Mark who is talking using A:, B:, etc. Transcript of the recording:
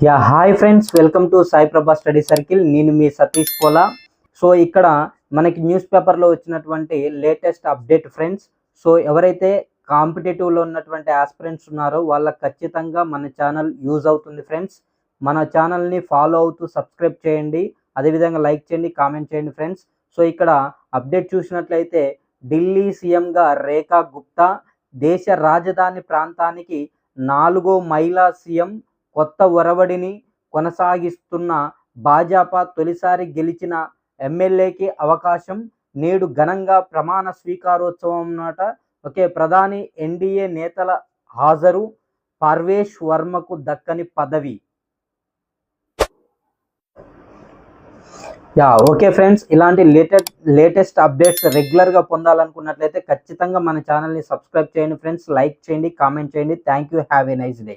A: Yeah hi friends welcome to Sai Prabha study circle. నేను మీ Satish Kola. So ఇక్కడ మనకి news పేపర్లో వచ్చినటువంటి లేటెస్ట్ అప్డేట్ ఫ్రెండ్స్. సో ఎవరైతే కాంపిటేటివ్లో ఉన్నటువంటి ఆస్పిరెంట్స్ ఉన్నారో వాళ్ళకి ఖచ్చితంగా మన ఛానల్ యూజ్ అవుతుంది ఫ్రెండ్స్. మన ఛానల్ని ఫాలో అవుతూ సబ్స్క్రైబ్ చేయండి. అదేవిధంగా లైక్ చేయండి కామెంట్ చేయండి ఫ్రెండ్స్. సో ఇక్కడ అప్డేట్ చూసినట్లయితే ఢిల్లీ సీఎంగా రేఖా గుప్తా దేశ రాజధాని ప్రాంతానికి నాలుగో మహిళా సీఎం కొత్త ఒరవడిని కొనసాగిస్తున్న భాజపా తొలిసారి గెలిచిన ఎమ్మెల్యేకి అవకాశం నేడు ఘనంగా ప్రమాణ స్వీకారోత్సవం నాట ఒకే ప్రధాని ఎన్డీఏ నేతల హాజరు పర్వేష్ వర్మకు దక్కని పదవి. యా ఓకే ఫ్రెండ్స్ ఇలాంటి లేటెస్ట్ లేటెస్ట్ అప్డేట్స్ రెగ్యులర్గా పొందాలనుకున్నట్లయితే ఖచ్చితంగా మన ఛానల్ని సబ్స్క్రైబ్ చేయండి ఫ్రెండ్స్ లైక్ చేయండి కామెంట్ చేయండి. Thank you have a nice day.